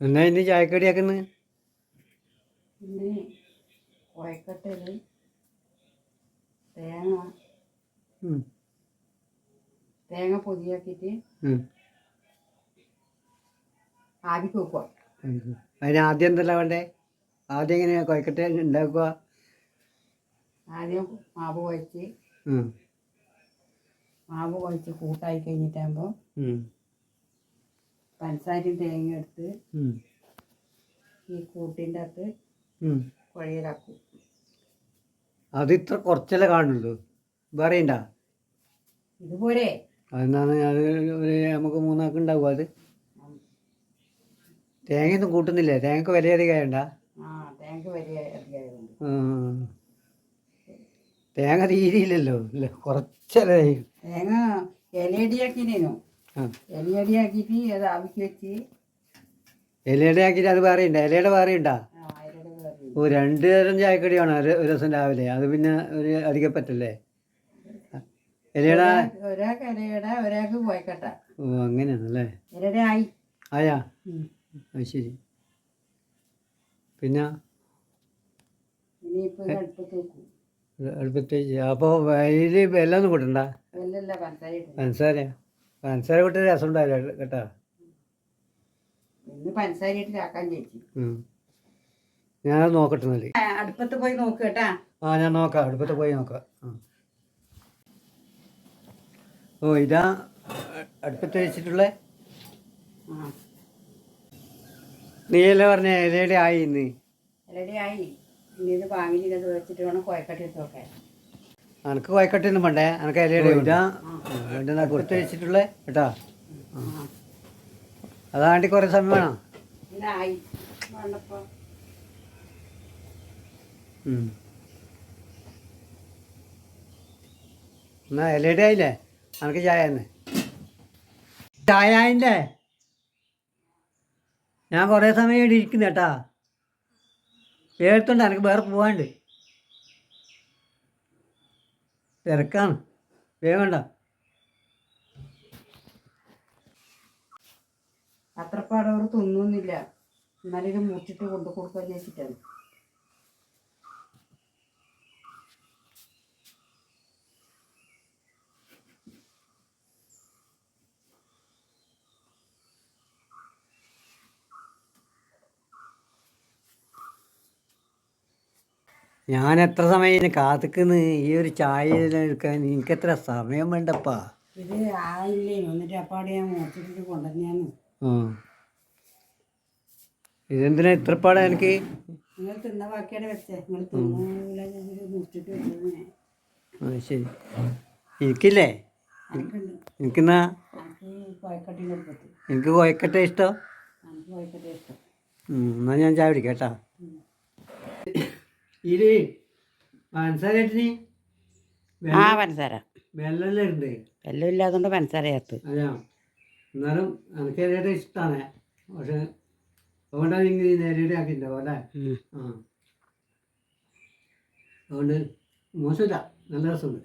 എന്നാ ഇന്ന് ചായക്കടിയാക്കുന്നത് പിന്നെ കുഴക്കട്ടത് തേങ്ങ തേങ്ങ പൊതിയാക്കിയിട്ട് ആവിക്ക് വെക്കുക അതിന് ആദ്യം എന്തല്ല വേണ്ടേ? ആദ്യം എങ്ങനെയാ കൊഴക്കട്ട ഉണ്ടാക്കുക? ആദ്യം മാവ് കുഴച്ച്. മാവ് കുഴച്ച് കൂട്ടായി കഴിഞ്ഞിട്ടാകുമ്പോൾ ഉം. പഞ്ചസാരയും തേങ്ങ എടുത്ത് ഈ കൂട്ടിന്റെ അകത്ത്. കുഴയിലാക്കും. അത് ഇത്ര കുറച്ചല്ലേ കാണുള്ളൂ? വേറെ ഉണ്ടാ ഇതുപോലെ. അതെന്താണ്? അത് നമുക്ക് മൂന്നാൾക്ക് ഉണ്ടാവുക അത്? തേങ്ങയൊന്നും കൂട്ടുന്നില്ലേ? തേങ്ങക്ക് വില അധികമായണ്ട? ആ തേങ്ങ തീരിയില്ലല്ലോ. ഇല്ല കുറച്ചല്ലേ? തേങ്ങ ഇലയടിയാക്കിനേനു ആ. ഇലയടിയാക്കിയിട്ട് അത് ആവിക്ക് വെച്ച്. ഇലയുടെ ആക്കിയിട്ട് അത് വേറെ ഉണ്ട്? ഇലയുടെ വേറെ ഉണ്ടാ? ഇലയുടെ ഓ രണ്ട് തരം ചായക്കടിയാണ് ഒരു ഒരു ദിവസം രാവിലെ. അത് പിന്നെ ഒരു അധികം പറ്റല്ലേ ഇലയുടെ ഒരാൾക്ക് ഇലയുടെ ഒരാൾക്ക് കുഴക്കട്ട ഓ അങ്ങനെയാണല്ലേ? ഇലയുടെ ആയി. ആയാ. അത് ശരി. പിന്നെ? അടുപ്പത്തേക്ക് അപ്പോൾ വയൽ വെല്ലമൊന്നും കൂട്ടണ്ട? പഞ്ചസാര കൂട്ടി രസം ഉണ്ടാവില്ല കേട്ടോ? ഇന്ന് പഞ്ചസാര ഇട്ടിട്ടാക്കാൻ ചേച്ചി. ഞാൻ നോക്കട്ടെ നല്ല അടുപ്പത്ത് പോയി നോക്ക് കേട്ടാ. ആ ഞാൻ നോക്കാം. അടുപ്പത്ത് പോയി നോക്കാം. ഓ ഇതാ അടുപ്പത്ത് വെച്ചിട്ടുള്ള നീയല്ലേ പറഞ്ഞ ഇലയുടെ ആയി ഇന്ന്? ഇലയുടെ ആയി. ഇനി ഇത് ഇത് വെച്ചിട്ട് വേണം കോയക്കട്ടി എടുത്ത് വെക്കാൻ. അനക്ക് കോയക്കട്ടൊന്നും വേണ്ടേ? അനക്ക് ഇലയുടെ കൊടുത്ത്. വെച്ചിട്ടുള്ള കേട്ടോ? അതാണ്ടി കുറേ സമയം വേണം. എന്നാ ഇലയുടെ ആയില്ലേ? അനക്ക് ചായ തന്നെ ചായ ആയില്ലേ ഞാൻ കുറേ സമയം ഇവിടെ ഇരിക്കുന്നു കേട്ടാ. വേർത്തുണ്ട് എനിക്ക് വേറെ പോവാണ്ട് തിരക്കാണ്. വേണ്ട അത്രപ്പാട് അവർ തിന്നൊന്നുമില്ല. എന്നാലും ഇത് മുറിച്ചിട്ട് കൊണ്ടു കൊടുക്കാൻ വെച്ചിട്ടാണ് ഞാൻ എത്ര സമയം കാത്തുക്കുന്ന് ഈ ഒരു ചായ എടുക്കാൻ എനിക്ക് എത്ര സമയം വേണ്ടപ്പാ? ഇത് ആയില്ലേ? എന്നിട്ട് അപ്പാട് ഞാൻ മൂത്തിട്ട് കൊണ്ടുവന്നു ഇതെന്തിനാ പാടാ എനിക്ക്? നിങ്ങൾ തിന്ന ബാക്കിയാണ് വെച്ചേ. നിങ്ങൾ മുറിച്ചിട്ട് വെച്ചത് ശരി. എനിക്കില്ലേ? എനിക്കെന്നാ എനിക്ക് കോയക്കട്ട ഇഷ്ടം. എന്നാ ഞാൻ ചായ പിടിക്കാം കേട്ടാ. ഇത് പഞ്ചസാര ആ പഞ്ചസാര. വെള്ളം ഉണ്ട് എല്ലാം ഇല്ലാതുകൊണ്ട് പഞ്ചസാര ചേർത്ത് അതെയോ എന്നാലും എനിക്ക് നേരിട്ട് ഇഷ്ടമാണ് പക്ഷെ അതുകൊണ്ടാണ് നിങ്ങൾ നേരിട്ട് ആക്കിയിട്ടുണ്ടാവും അല്ലേ? ആ. അതുകൊണ്ട് മോശമില്ല. നല്ല രസമുണ്ട്.